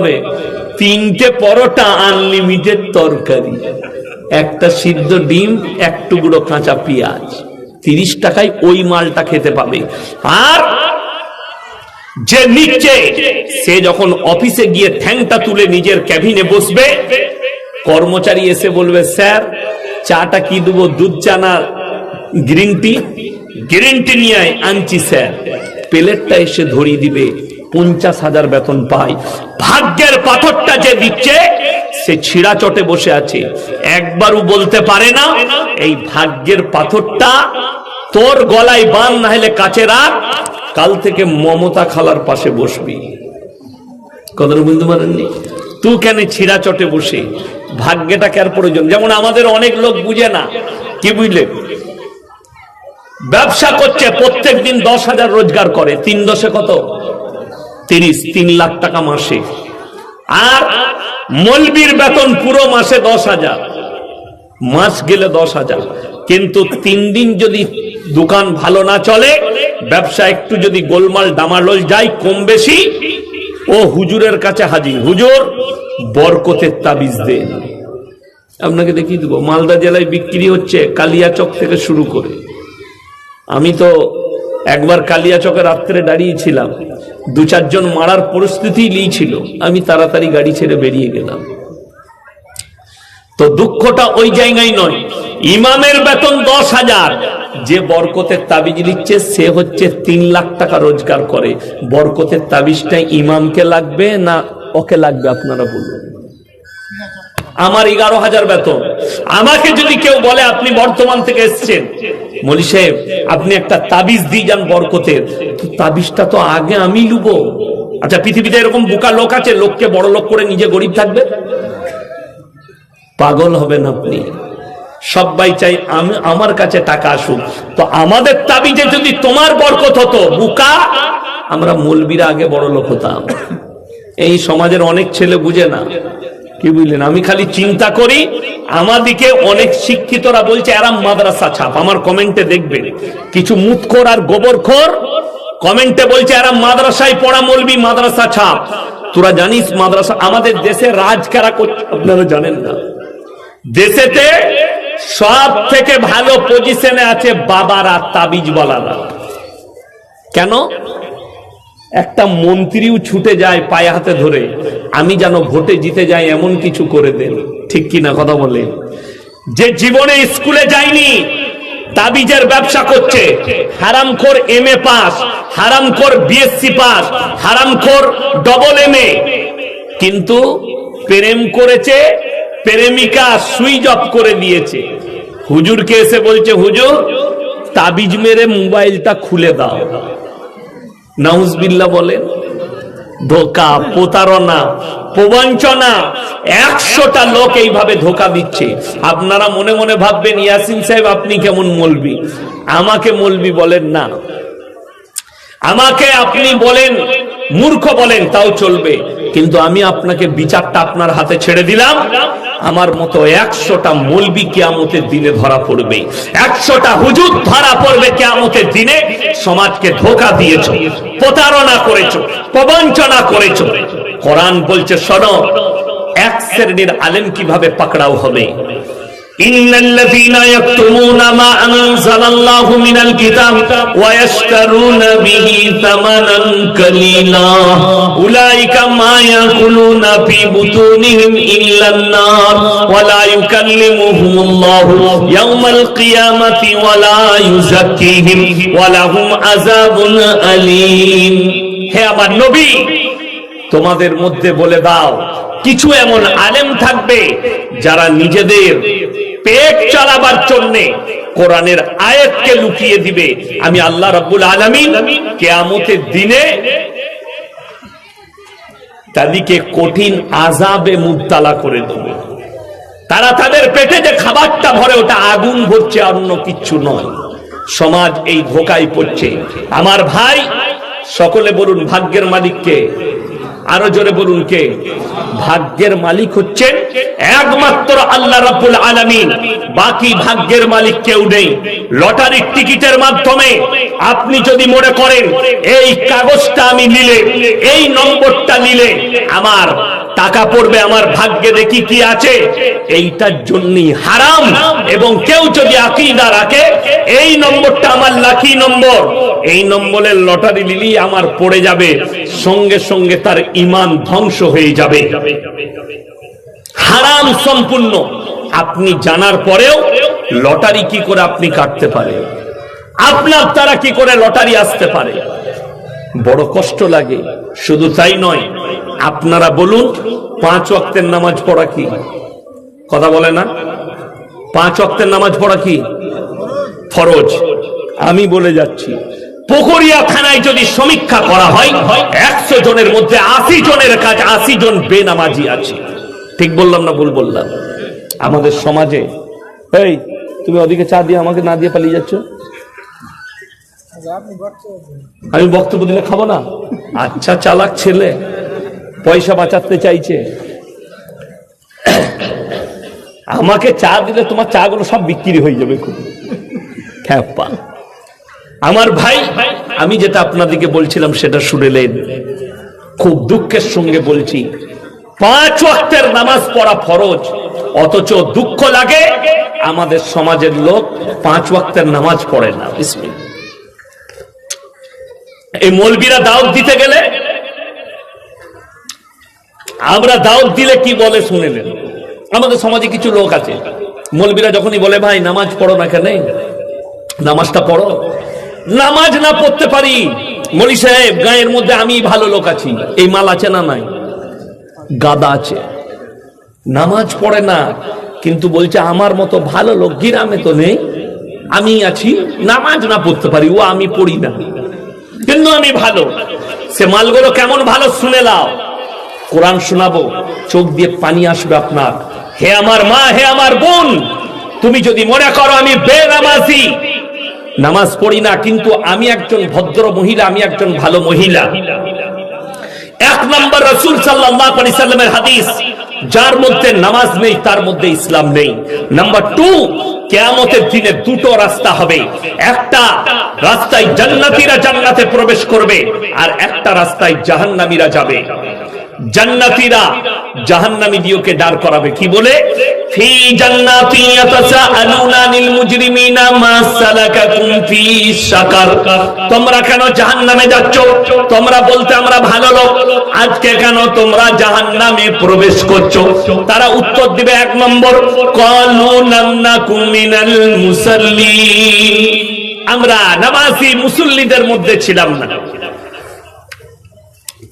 হবে। তিনটে পরোটা আনলিমিটেড তরকারি। একটা সিদ্ধ ডিম, এক টুকরো কাঁচা পেঁয়াজ। তিরিশ টাকায় ওই মালটা খেতে পাবে। আর যে নিচ্ছে, সে যখন অফিসে গিয়ে ঠ্যাংটা তুলে নিজের ক্যাবিনে বসবে, কর্মচারী এসে বলবে, স্যার, চাটা কি দেবো? দুধ চা না গ্রিন টি গ্রিন টি নিয়ে আনছি, স্যার। প্লেটটা এসে ধরিয়ে দিবে। পঞ্চাশ হাজার বেতন পায়। ভাগ্যের পাথরটা যে দিচ্ছে, সে ছিঁড়া চটে বসে আছে। একবারও বলতে পারে না, এই ভাগ্যের পাথরটা তোর গলায় বান না হলে কাছে রাখ, কাল থেকে মমতা খালার পাশে বসবি। কথাটা বুঝতে পারেননি? তুই কেন ছিঁড়া চটে বসে? ভাগ্যটা কার প্রয়োজন? যেমন আমাদের অনেক লোক বুঝে না। কি বুঝলে? ব্যবসা করছে প্রত্যেক দিন দশ হাজার রোজগার করে। তিন দশে কত? তিরিশ, তিন লাখ টাকা মাসে। আর মলবির বেতন পুরো মাসে দশ হাজার। মাস গেলে দশ হাজার। কিন্তু তিন দিন যদি দোকান ভালো না চলে, ব্যবসা একটু যদি গোলমাল ডামালোল যায় কম বেশি, ও হুজুরের কাছে হাজির। হুজুর, বরকতের তাবিজ দেন আপনাকে দেখিয়ে দেবো, মালদা জেলায় বিক্রি হচ্ছে কালিয়াচক থেকে শুরু করে। আমি তো একবার কালিয়াচকে রাত্রে দাঁড়িয়েছিলাম। দু চারজন মারার পরিস্থিতি লিয়েছিল আমি তাড়াতাড়ি গাড়ি ছেড়ে বেরিয়ে গেলাম। তো দুঃখটা ওই জায়গায় নয়। ইমামের বেতন দশ হাজার। যে বরকতের তাবিজ লিখছে, সে হচ্ছে তিন লাখ টাকা রোজগার করে। বরকতের তাবিজটা ইমামকে লাগবে না ওকে লাগবে, আপনারা বলুন। আমার এগারো হাজার বেতন। আমাকে যদি কেউ বলে আপনি বর্তমান থেকে এসছেন, মলি সাহেব, আপনি একটা তাবিজ দিয়ে যান বরকতের। তাবিজটা তো আগে আমি লুবো। আচ্ছা পৃথিবীতে এরকম বোকা লোক আছে, লোককে বড় লোক করে নিজে গরিব থাকবে? পাগল হবেন আপনি। সবাই চাই আমি, আমার কাছে টাকা আসুক। তো আমাদের তাবিজে যদি তোমার বরকত হতো, বুকা, আমরা মলবিরা আগে বড় লোক হতাম। এই সমাজের অনেক ছেলে বুঝে না। কি বুঝলেন? আমি খালি চিন্তা করি, আমাদিকে অনেক শিক্ষিতরা বলছে, এরা মাদ্রাসা ছাপ। আমার কমেন্টে দেখবেন, কিছু মুতখোর আর গোবরখোর কমেন্টে বলছে, এরা মাদ্রাসায় পড়া মলবি, মাদ্রাসা ছাপ। তোরা জানিস, মাদ্রাসা আমাদের দেশে রাজ কারা করছে? আপনারা জানেন না। দেশেতে সব থেকে ভালো পজিশনে আছে বাবারা তাবিজ বলারা কেন? একটা মন্ত্রীও ছুটে যায় পায়ে হাতে ধরে। আমি যেন ভোটে জিতে যাই এমন কিছু করে দেন। ঠিক কিনা কথা বলেন যে জীবনে স্কুলে যায়নি, তাবিজের ব্যবসা করছে। হারামখোর এম এ পাস, হারামখোর বিএসসি পাস, হারামখোর ডবল এম এ কিন্তু প্রেম করেছে, প্রেমিকা সুইচ অফ করে দিয়েছে। হুজুরকে এসে বলছে, হুজুর, তাবিজ মেরে মোবাইলটা খুলে দাও। নাউজবিল্লা বলেন, ধোকা, প্রতারণা, প্রবঞ্চনা, একশোটা লোক এইভাবে ধোকা দিচ্ছে। আপনারা মনে মনে ভাববেন, ইয়াসিন সাহেব, আপনি কেমন মলবি? আমাকে মলবি বলেন না। আমাকে আপনি বলেন, মূর্খ বলেন, তাও চলবে। কিন্তু আমি আপনাকে বিচারটা আপনার হাতে ছেড়ে দিলাম। আমার মতো একশোটা মলবি কেয়ামতের দিনে ধরা পড়বে। একশোটা হুজুর ধরা পড়বে কেয়ামতের দিনে। সমাজকে ধোকা দিয়েছ, প্রতারণা করেছ, প্রবঞ্চনা করেছ। কোরআন বলছে, শোনো, এক শ্রেণির আলেম কীভাবে পাকড়াও হবে? إن الذين يكتمون ما أنزل الله من الكتاب ويشترون به ثمنا قليلا أولئك ما يأكلون في بطونهم إلا النار ولا يكلمهم الله يوم القيامة ولا يزكيهم ولهم عذاب أليم হে আমার নবী তোমাদের মধ্যে বলে দাও কিছু এমন আলেম থাকবে যারা নিজেদের পেট চালাবার জন্য কোরআনের আয়াতকে লুকিয়ে দিবে। আমি আল্লাহ রাব্বুল আলামিন কেয়ামতের দিনে তাদেরকে কঠিন আজাবে মুবতালা করে দেবে। তারা তাদের পেটে যে খাবারটা ভরে, ওটা আগুন ভরছে অন্য কিচ্ছু নয়। সমাজ এই ধোকায় পড়ছে। আমার ভাই, সকলে বলুন, ভাগ্যের মালিককে আরও জোরে বলুন কে? ভাগ্যের মালিক হচ্ছেন একমাত্র আল্লাহ রাব্বুল আলামিন। বাকি ভাগ্যের মালিক কেউ নেই। লটারির টিকিটের মাধ্যমে আপনি যদি মনে করেন, এই কাগজটা আমি নিলে, এই নম্বরটা নিলে আমার টাকা পড়বে আমার ভাগ্যে, দেখি কি আছে। এইটার জন্যই হারাম। এবং কেউ যদি আকিদা রাখে, এই নম্বরটা আমার লাকি নম্বর। এই নম্বরের লটারি নিলি আমার পড়ে যাবে। সঙ্গে সঙ্গে তার ইমান ধ্বংস হয়ে যাবে। হারাম সম্পূর্ণ। আপনি জানার পরেও লটারি কি করে আপনি কাটতে পারে আপনার তারা কি করে লটারি আসতে পারে? বড় কষ্ট লাগে। শুধু তাই নয়, আপনারা বলুন, পাঁচ ওয়াক্তের নামাজ পড়া কি? কথা বলে না? পাঁচ ওয়াক্তের নামাজ পড়া কি? ফরজ। আমি বলে যাচ্ছি, পুকুরিয়া থানায় যদি সমীক্ষা করা হয়, একশো জনের মধ্যে আশি জনের কাজ, আশি জন বেনামাজি আছে। ঠিক বললাম না ভুল বললাম? আমাদের সমাজে, এই, তুমি ওদিকে চা দিয়ে আমাকে না দিয়ে পালিয়ে যাচ্ছ? আমি বক্তব্য দিলে খাব না? আচ্ছা চালাক ছেলে, পয়সা বাঁচাতে চাইছে। আমাকে চা দিলে তোমার চা গুলো সব বিক্রি হয়ে যাবে খুব। খ্যাপা। আমার ভাই, আমি যেটা আপনাদেরকে বলছিলাম সেটা শুনেলেন খুব দুঃখের সঙ্গে বলছি, পাঁচ ওয়াক্তের নামাজ পড়া ফরজ, অথচ দুঃখ লাগে আমাদের সমাজের লোক পাঁচ ওয়াক্তের নামাজ পড়ে না। এই মলবিরা দাওয়াত দিতে গেলে আমরা দাওয়াত দিলে কি বলে শুনেলেন আমাদের সমাজে কিছু লোক আছে। মলবিরা যখনই বলে, ভাই, নামাজ পড়ো না কেন? নামাজটা পড়ো। নামাজ না পড়তে পারি। মলি সাহেব, গায়ের মধ্যে আমি ভালো লোক আছি। এই মাল আছে না নাই? গাদা আছে। নামাজ পড়ে না, কিন্তু বলছে, আমার মতো ভালো লোক গ্রামে তো নেই। আমি আছি। নামাজ না পড়তে পারি। ও আমি পড়ি না। কিন্তু আমি ভালো। সে মালগুলো কেমন ভালো শুনে লাও কোরআন শোনাবো, চোখ দিয়ে পানি আসবে আপনার। হে আমার মা, হে আমার বোন, তুমি যদি মনে করো আমি বেনামাজি। নামাজ পড়ি না, কিন্তু আমি একজন ভদ্র মহিলা, আমি একজন ভালো মহিলা। এক নম্বর রসুল সাল্লামের হাদিস, যার মধ্যে নামাজ নেই, তার মধ্যে ইসলাম নেই। নাম্বার টু কেয়ামতের দিনে দুটো রাস্তা হবে। একটা রাস্তায় জান্নাতিরা জান্নাতে প্রবেশ করবে আর একটা রাস্তায় জাহান্নামীরা যাবে। জান্নাতিরা জাহান্নামী দিয়েকে দাঁড় করাবে। কি বলে? জান্নাতি ইয়াতাসাআলুনা আনিল মুজরিমিনা মা সালাকাকুম ফি সাকার তোমরা কেন জাহান্নামে যাচ্ছ? তোমরা বলতে আমরা ভালো লোক। আজকে কেন তোমরা জাহান্নামে প্রবেশ করছ? তারা উত্তর দিবে এক নম্বর, কালু মিনাল আমরা নামাজি মুসল্লিদের মধ্যে ছিলাম না।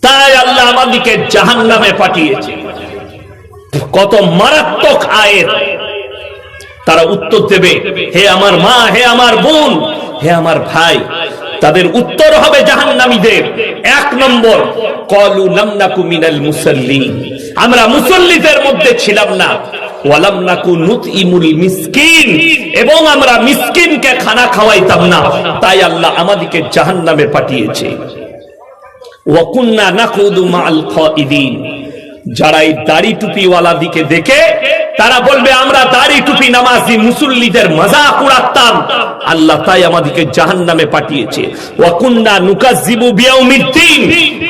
তাই আল্লাহ আমাদেরকে জাহান নামে পাঠিয়েছে। কত মারাত্মক আয়ের। তারা উত্তর দেবে, হে আমার মা, হে আমার বোন, হে আমার ভাই। তাদের উত্তর হবে জাহান্নামীদের। এক নম্বর, কলু নামনাকু মিনাল মুসল্লি আমরা মুসল্লিদের মধ্যে ছিলাম না। এবং আমরা মিসকিনকে খানা খাওয়াইতাম না। তাই আল্লাহ আমাদেরকে জাহান্নামে পাঠিয়েছে। ওয়াকুন্না নাকুদু মাআল খাইদিন যারা এই দাড়ি টুপিওয়ালা দিকে দেখে, তারা বলবে, আমরা দাড়ি টুপি নামাজি মুসল্লিদের মজাক উড়াতাম। আল্লাহ তাই আমাদেরকে পাঠিয়েছে। ওয়াকুন্না নুকাজ্জিবু বিয়াউমিদ্দিন।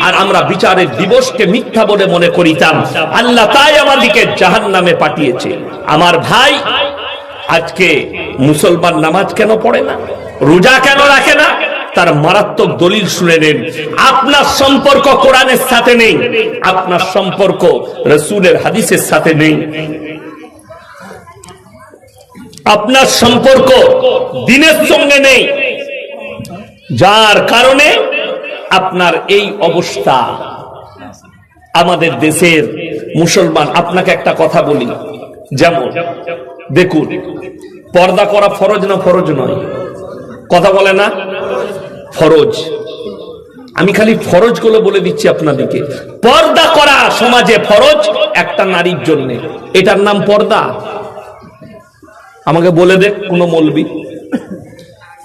আর আমরা বিচারের দিবসকে মিথ্যা বলে মনে করিতাম। আল্লাহ তাই আমাদেরকে জাহান্নামে পাঠিয়েছে। আমার ভাই, আজকে মুসলমান নামাজ কেন পড়ে না? রোজা কেন রাখে না? তার মারাত্মক দলিল শুনে নেন। আপনার সম্পর্ক কোরআনের সাথে নেই, আপনার সম্পর্ক রসুলের হাদিসের সাথে নেই। আপনার সম্পর্ক দিনের সঙ্গে নেই, যার কারণে আপনার এই অবস্থা। আমাদের দেশের মুসলমান, আপনাকে একটা কথা বলি। যেমন, দেখুন, পর্দা করা ফরজ না ফরজ নয়? কথা বলে না? ফরজ। আমি খালি ফরজগুলো বলে দিচ্ছি আপনাদেরকে। পর্দা করা সমাজে ফরজ একটা নারীর জন্য। এটার নাম পর্দা। আমাকে বলে দে কোন মলবি।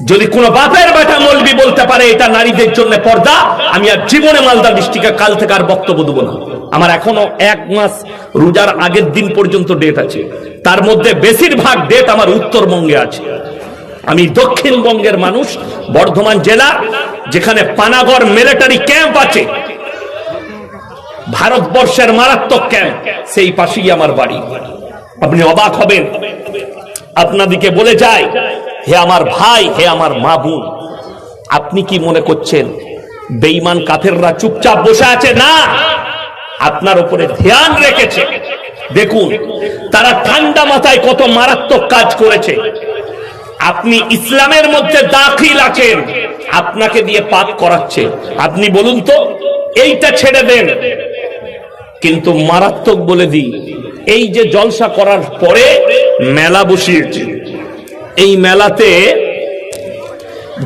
যদি কোন বাপের বেটা মলবি বলতে পারে এটা নারীদের জন্য পর্দা, আমি আর জীবনে মালদা ডিস্ট্রিক্টে কাল থেকে আর বক্তব্য দেবো না। আমার এখনও এক মাস রোজার আগের দিন পর্যন্ত ডেট আছে। তার মধ্যে বেশিরভাগ ডেট আমার উত্তরবঙ্গে আছে। আমি দক্ষিণবঙ্গের মানুষ, বর্ধমান জেলা, যেখানে পানাগড় মিলিটারি ক্যাম্প আছে। ভারতবর্ষের মারাত্মক ক্যাম্প সেই পাশেই আমার বাড়ি। আপনি অবাক হবেন, আপনাদিকে বলে যায়, হে আমার ভাই, হে আমার মা বোন, আপনি কি মনে করছেন, বেঈমান কাফেররা চুপচাপ বসে আছে? না, আপনার উপরে ধ্যান রেখেছে। দেখুন, তারা ঠান্ডা মাথায় কত মারাত্মক কাজ করেছে। আপনি ইসলামের মধ্যে দাখিল আছেন, আপনাকে দিয়ে পাপ করাচ্ছে। আপনি বলুন তো, এইটা ছেড়ে দেন। কিন্তু মারাত্মক বলে দিই, এই যে জলসা করার পরে মেলা বসিয়েছে। এই মেলাতে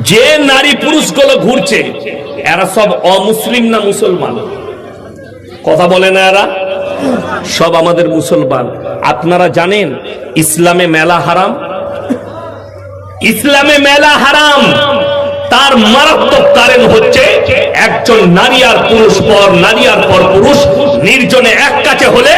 যে নারী পুরুষগুলো ঘুরছে, এরা সব অমুসলিম না মুসলমান? কথা বলে না এরা? সব আমাদের মুসলমান। আপনারা জানেন, ইসলামে মেলা হারাম ইসলামে মেলা হারাম। তার মারাত্মক কারণ হচ্ছে একজন নারী আর পুরুষ পর নারী আর পর পুরুষ। নির্জনে এক কাছে হলে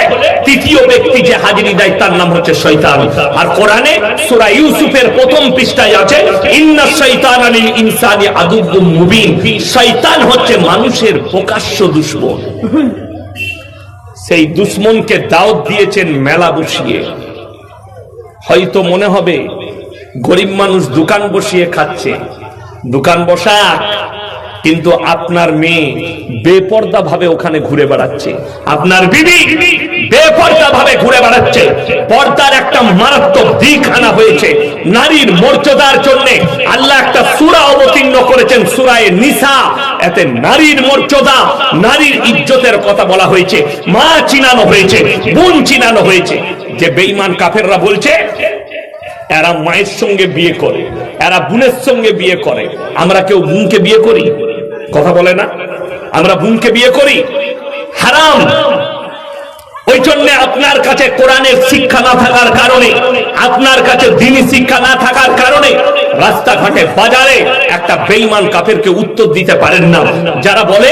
তৃতীয় ব্যক্তি যে হাজিরি দেয় তার নাম হচ্ছে শৈতান আর কোরআনে সূরা ইউসুফের প্রথম পৃষ্ঠায় আছে, ইন্না শৈতান আলিল ইনসানি আদুব্বুম মুবিন। শয়তান হচ্ছে মানুষের প্রকাশ্য দুশ্মন। সেই দুশ্মনকে দাওয়াত দিয়েছেন মেলা বসিয়ে। হয়তো মনে হবে গরিব মানুষ দোকান বসিয়ে খাচ্ছে। দোকান বসা, কিন্তু আপনার মেয়ে বেপর্দা ভাবে ওখানে ঘুরে বেড়াচ্ছে। আপনার বিবি বেপর্দা ভাবে ঘুরে বেড়াচ্ছে। পর্দার একটা মারাত্মক দিক আনা হয়েছে। নারীর মর্যাদার জন্য আল্লাহ একটা সুরা অবতীর্ণ করেছেন, সুরায় এতে নারীর মর্যাদা, নারীর ইজ্জতের কথা বলা হয়েছে। মা চিনানো হয়েছে, বোন চিনানো হয়েছে। যে বেঈমান কাফেররা বলছে এরা মায়ের সঙ্গে বিয়ে করে, এরা বোনের সঙ্গে বিয়ে করে। আমরা কেউ বোনকে বিয়ে করি? কথা বলে না? আমরা বোনকে বিয়ে করি? হারাম! ওই জন্য আপনার কাছে কোরআনের শিক্ষা না থাকার কারণে, আপনার কাছে দিনই শিক্ষা না থাকার কারণে, রাস্তাঘাটে, বাজারে একটা বেইমান কাফেরকে উত্তর দিতে পারেন না। যারা বলে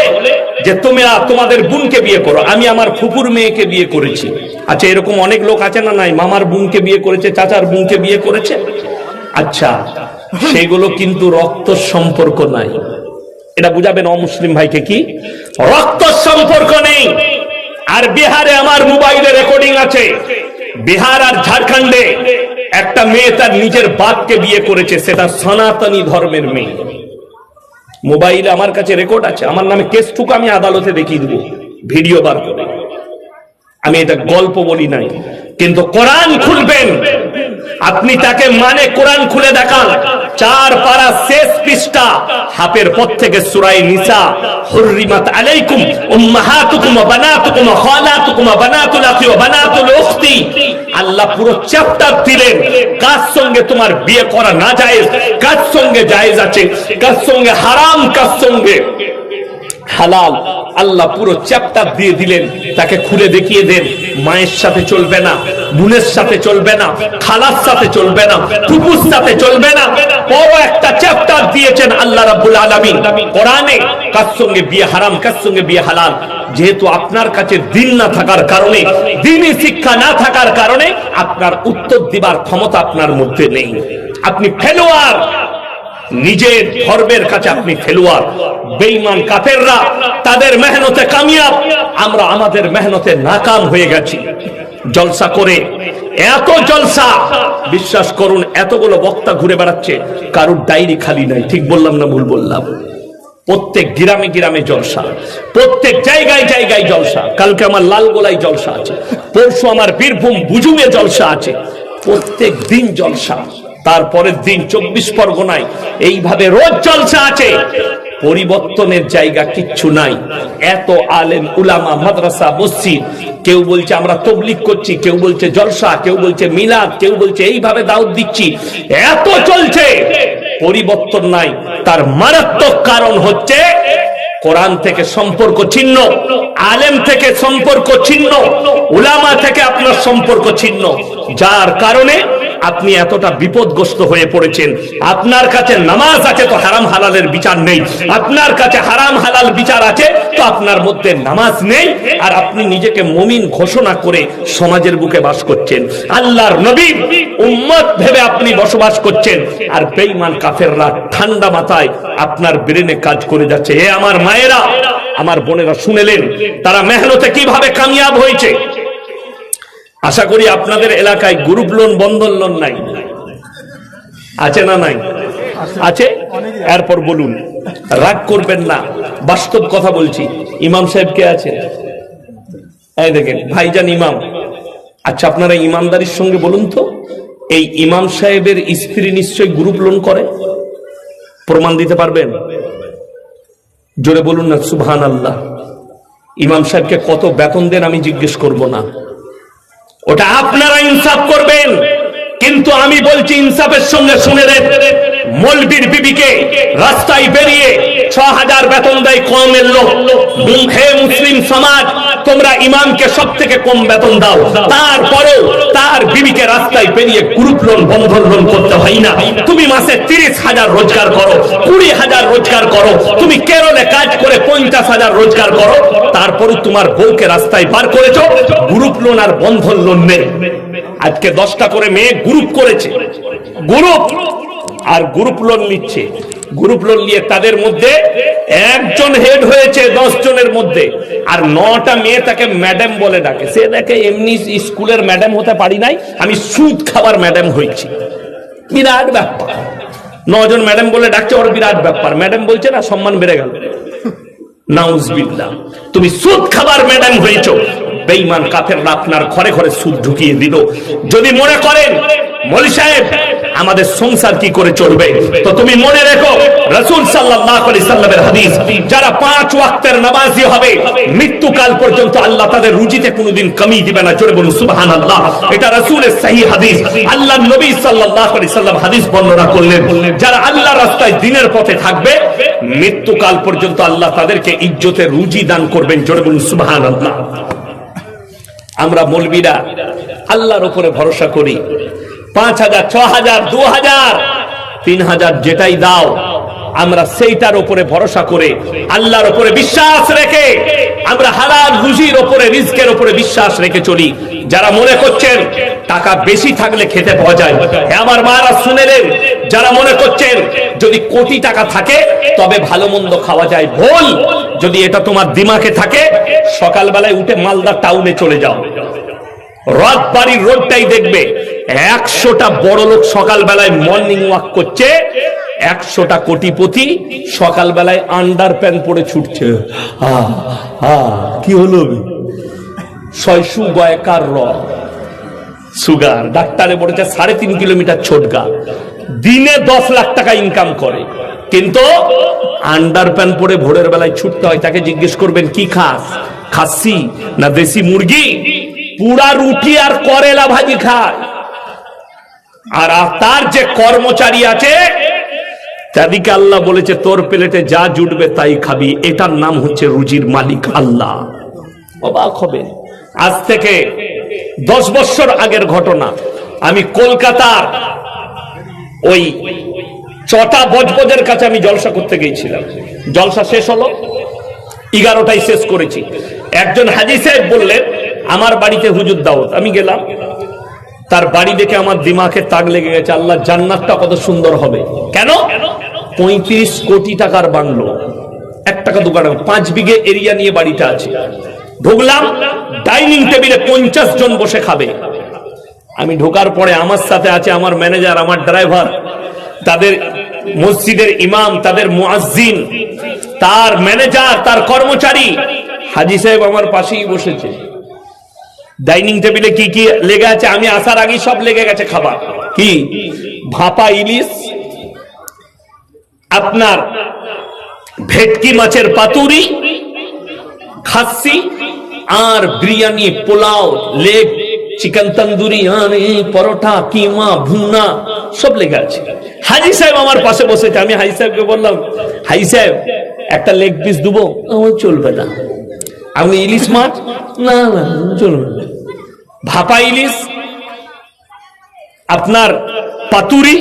যে তোমরা তোমাদের বোনকে বিয়ে করো, আমি আমার ফুপুর মেয়েকে বিয়ে করেছি। আচ্ছা এরকম অনেক লোক আছে না নাই? মামার বোনকে বিয়ে করেছে, চাচার বোনকে বিয়ে করেছে? আচ্ছা সেগুলো কিন্তু রক্ত সম্পর্ক নাই। এটা বুঝাবেন অমুসলিম ভাইকে কি? রক্ত সম্পর্ক নেই। আর বিহারে আমার মোবাইলে রেকর্ডিং আছে। বিহার আর ঝাড়খণ্ডে একটা মেয়ে তার নিজের বাপকে বিয়ে করেছে, সেটা সনাতনী ধর্মের মেয়ে। মোবাইলে আমার কাছে রেকর্ড আছে। আমার নামে কেসটুকু আমি আদালতে দেখিয়ে দেবো। ভিডিও বার করে। আমি এটা গল্প বলি নাই। কিন্তু কোরআন খুলবেন। আপনি তাকে মানে কোরআন খুলে দেখান। চার পারা শেষ পৃষ্ঠা হাফের পর থেকে সুরাই নিসা, হুররিমাত আলাইকুম উম্মাহাতুকুম ওয়া বানাতুকুম ওয়া খালাতুকুম ওয়া বানাতুল আখি ওয়া বানাতুল উখতি। আল্লাহ পুরো চ্যাপ্টার দিলেন। কার সঙ্গে তোমার বিয়ে করা না জায়েজ? কার সঙ্গে জায়েজ আছে? কার সঙ্গে হারাম? কার সঙ্গে? হালাল। আল্লাহ পুরো চ্যাপ্টার দিয়ে দিলেন, তাকে খুলে দেখিয়ে দেন, মায়ের সাথে চলবে না, বোনের সাথে চলবে না, খালার সাথে চলবে না ফুপুর সাথে চলবে না। বড় একটা চ্যাপ্টার দিয়েছেন আল্লাহ রাব্বুল আলামিন। কোরআনে কার সঙ্গে বিয়ে হারাম, কার সঙ্গে বিয়ে হালাল? যেহেতু আপনার কাছে দিন না থাকার কারণে দিনই শিক্ষা না থাকার কারণে আপনার উত্তর দিবার ক্ষমতা আপনার মধ্যে নেই। আপনি ফেলোয়ার নিজের ধর্মের কাছে আপনি খেলোয়াড়, বেঈমান কাফেররা, তাদের মেহনতে কামিয়াব। আমরা আমাদের মেহনতে নাকাম হয়ে গেছি। জলসা করে, এত জলসা, বিশ্বাস করুন, এতগুলো বক্তা ঘুরে বেড়াচ্ছে, কারুর ডায়েরি খালি নাই, ঠিক বললাম না ভুল বললাম? প্রত্যেক গ্রামে গ্রামে জলসা, প্রত্যেক জায়গায় জায়গায় জলসা, কালকে আমার লালগোলায় জলসা আছে, পরশু আমার বীরভূম বুজুমে জলসা আছে, প্রত্যেক দিন জলসা। তারপরের দিন চব্বিশ পরগনায়। এইভাবে রোজ জলসা আছে। পরিবর্তনের জায়গা কিচ্ছু নাই। এত আলেম, উলামা, মাদ্রাসা, মসজিদ, কেউ বলছে আমরা তবলিক করছি, কেউ বলছে জলসা, কেউ বলছে মিলাদ, কেউ বলছে এইভাবে দাউদ দিচ্ছি। এত চলছে। পরিবর্তন নাই। তার মারাত্মক কারণ হচ্ছে কোরআন থেকে সম্পর্ক ছিন্ন, আলেম থেকে সম্পর্ক ছিন্ন, উলামা থেকে আপনার সম্পর্ক ছিন্ন। যার কারণে আপনি এতটা বিপদগ্রস্ত হয়ে পড়েছেন। আপনার কাছে নামাজ আছে তো হারাম হালালের বিচার নেই। আপনার কাছে হারাম হালাল বিচার আছে তো আপনার মধ্যে নামাজ নেই। আর আপনি নিজেকে মমিন ঘোষণা করে সমাজের বুকে বাস করছেন। আল্লাহর নবী উম্মত ভেবে আপনি বসবাস করছেন। আর বেঈমান কাফেররা ঠান্ডা মাথায় আপনার ব্রেনে কাজ করে যাচ্ছে। এ আমার মায়েরা, আমার বোনেরা শুনেলেন, তারা মেহনতে কীভাবে কামিয়াব হয়েছে? আশা করি আপনাদের এলাকায় গ্রুপ লোন, বন্ধন লোন নাই। আছে না নাই? আছে? এরপর বলুন। রাগ করবেন না। বাস্তব কথা বলছি। ইমাম সাহেব কে আছে? এই দেখেন, ভাইজান ইমাম। আচ্ছা আপনারা ইমানদারির সঙ্গে বলুন তো, এই ইমাম সাহেবের স্ত্রী নিশ্চয় গ্রুপ লোন করে? প্রমাণ দিতে পারবেন? জোরে বলুন না সুবহান আল্লাহ ইমাম সাহেবকে কত বেতন দেন আমি জিজ্ঞেস করব না। ওটা আপনারা ইনসাফ করবেন। কিন্তু আমি বলছি ইনসাফের সঙ্গে শুনে রে মলবির বিবিকে রাস্তায় বেরিয়ে ছ হাজার বেতন দেয় কমের লোক। হে মুসলিম সমাজ, তোমরা ইমামকে সব থেকে কম বেতন দাও। তারপরেও তার বিবিকে রাস্তায় বেরিয়ে গ্রুপ লোন, বন্ধন লোন করতে হয় না। তুমি মাসে তিরিশ হাজার রোজগার করো কুড়ি হাজার রোজগার করো। তুমি কেরলে কাজ করে পঞ্চাশ হাজার রোজগার করো। তারপরে তোমার বউকে রাস্তায় বার করেছ। গ্রুপ লোন আর বন্ধন লোন নেই। আজকে দশটা করে মেয়ে গ্রুপ করেছে। গ্রুপ আর গ্রুপ লোন নিচ্ছে। গ্রুপ লোন নিয়ে তাদের মধ্যে একজন হেড হয়েছে দশ জনের মধ্যে। আর নটা মেয়ে তাকে ম্যাডাম বলে ডাকে। সে দেখে এমনি স্কুলের ম্যাডাম হতে পারি নাই, আমি সুদ খাবার ম্যাডাম হয়েছি। বিরাট ব্যাপার। নজন ম্যাডাম বলে ডাকছে, ওর বিরাট ব্যাপার। ম্যাডাম বলছে, না, সম্মান বেড়ে গেল। নাউজবিল্লাহ। তুমি সুদ খাবার ম্যাডাম হয়েছো। বেঈমান কাফেররা আপনার ঘরে ঘরে সুদ ঢুকিয়ে দিল। যদি মনে করেন মলি সাহেব, আমাদের সংসার কি করে চলবে? তো তুমি মনে রেখো হাদিস, যারা পাঁচ ওয়াক্তের নামাজি হবে, মৃত্যুকাল পর্যন্ত আল্লাহ তাদের রুজিতে কোনোদিন কমি দিবে না। জোরে বলুন, সুবহানাল্লাহ। এটা রাসূলের হাদিস। আল্লাহ নবী সাল্লাম হাদিস বর্ণনা করলেন, যারা আল্লাহ রাস্তায় দিনের পথে থাকবে, মৃত্যুকাল পর্যন্ত আল্লাহ তাদেরকে ইজ্জতের রুজি দান করবেন। জোরে বলুন, সুবহানাল্লাহ। আমরা মলবিরা আল্লাহর উপরে ভরসা করি। পাঁচ হাজার ছ হাজার, দু হাজার, তিন হাজার যেটাই দাও, আমরা সেইটার উপরে ভরসা করে আল্লাহর উপরে বিশ্বাস রেখে আমরা হালাল রুজির উপরে রিস্কের উপরে বিশ্বাস রেখে চলি। যারা মনে করছেন টাকা বেশি থাকলে খেতে পাওয়া যায় আমার মারা শুনেলেন যারা মনে করছেন যদি কোটি টাকা থাকে, তবে ভালো মন্দ খাওয়া যায়, ভুল। যদি এটা তোমার দিমাকে থাকে, সকালবেলায় উঠে মালদা টাউনে চলে যাও। রথ বাড়ির রোডটাই দেখবে। একশোটা বড় লোক সকালবেলায় মর্নিং ওয়াক করছে, একশোটা কোটিপতি সকালবেলায় আন্ডার প্যান্ট পরে ছুটছে। কি হলো? ছয়শু গয়কার র সুগার, ডাক্তারে বলেছে সাড়ে তিন কিলোমিটার ছোটগা দিনে দশ লাখ টাকা ইনকাম করে। কিন্তু আন্ডার প্যান্ট পরে ভোরের বেলায় ছুটতে হয়, তাকে জিজ্ঞেস করবেন, কি খাস? খাসি না দেশি মুরগি? পুরা রুটি আর করেলা ভাজি খায়। আর তার যে কর্মচারী আছে তাদিকে আল্লাহ বলেছে, তোর প্লেটে যা জুটবে তাই খাবি। এটার নাম হচ্ছে রুজির মালিক আল্লাহ। অবাক হবে আজ থেকে দশ বছর আগের ঘটনা। আমি কলকাতার ওই চটা বজবজের কাছে আমি জলসা করতে গিয়েছিলাম। জলসা শেষ হলো। এগারোটায় শেষ করেছি। একজন হাজি সাহেব বললেন আমার বাড়িতে হুজুর দাওয়াত আমি গেলাম। তার বাড়ি দেখে আমার দিমাকে তাক লেগে গেছে, আল্লাহ, জান্নাতটা কত সুন্দর হবে। কেন? পঁয়ত্রিশ কোটি টাকার বাংলো। এক টাকা দু টাকা পাঁচ বিঘে এরিয়া নিয়ে বাড়িটা আছে। ঢুকলাম, ডাইনিং টেবিলে পঞ্চাশ জন বসে খাবে। আমি ঢোকার পরে আমার সাথে আছে আমার ম্যানেজার, আমার ড্রাইভার, তাদের মসজিদের ইমাম, তাদের মুয়াজ্জিন, তার ম্যানেজার, তার কর্মচারী। হাজি সাহেব আমার পাশেই বসেছে। ডাইনিং টেবিলে কি কি লেগে আছে? আমি আসার আগেই সব লেগে গেছে খাবার। কি? ভাপা ইলিশ, আপনার ভেটকি মাছের পাতুরি, খাসি আর বিরিয়ানি, পোলাও, লেগ, চিকেন তন্দুরি পরোটা, কিমা, ভুনা, সব লেগে আছে। হাজি সাহেব আমার পাশে বসেছে। আমি হাজি সাহেবকে বললাম, হাজি সাহেব, একটা লেগ পিস দেবো, আমার চলবে না। আমি ইলিশ মাছ? না না, চলবে না। ভাপা ইলিশ আপনার পাতুরি,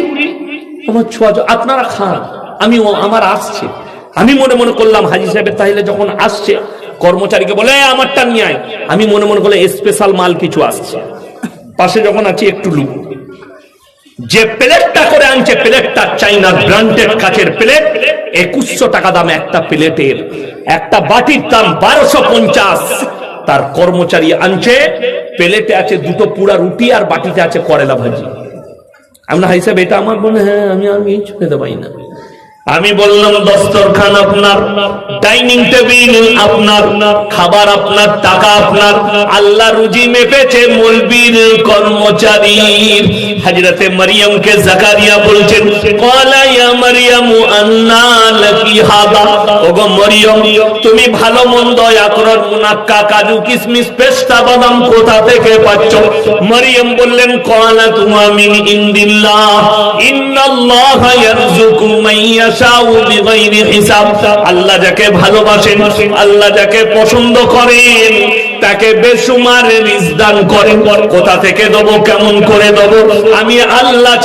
আমার ছোঁয়া আপনারা খান, আমি আমার আসছে। আমি মনে মনে করলাম, হাজি সাহেবের তাহলে যখন আসছে, কর্মচারীকে বলে আমারটা নিয়ে আয়। আমি মনে মনে করলাম স্পেশাল মাল কিছু আসছে। পাশে যখন আছি, একটু লুক। যে প্লেটটা করে আনছে, প্লেটটা চাইনার ব্র্যান্ডেড কাচের প্লেট, একুশশো টাকা দাম একটা প্লেটের। একটা বাটির দাম বারোশো পঞ্চাশ। তার কর্মচারী আনছে প্লেটে আছে দুটো পুরা রুটি আর বাটিতে আছে করেলা ভাজি। আমরা হিসাব এটা আমার মনে হ্যাঁ আমি আমি কিছু পাই না। আমি বললাম, দস্তরখান আপনার, ডাইনিং টেবিল আপনার, খাবার আপনার, টাকা আপনার, আল্লাহ রুজি মেপেছে মলবির কর্মচারীর। হাজরতে মারিয়ামকে জাকারিয়া বলছেন কলা ইয়া মারিয়ামু আন্না লাকি হাদা? ওগো মরিয়ম, তুমি ভালো মন্দ আকরর মুনাক্কা, কাজু কিশমিশ পেস্তা, বাদাম কোথা থেকে পাচ্ছ? মারিয়াম বললেন কলা তুমা মিন ইন্দিল্লাহ, ইন্নাল্লাহ ইয়ারযুকু হিসাব আল্লাহ যাকে ভালোবাসেন, আল্লাহ যাকে পছন্দ করেন, তাকে বেসুমার রিজদান করেন। কোথা থেকে দেবো, কেমন করে দেবো? আমি আল্লাহ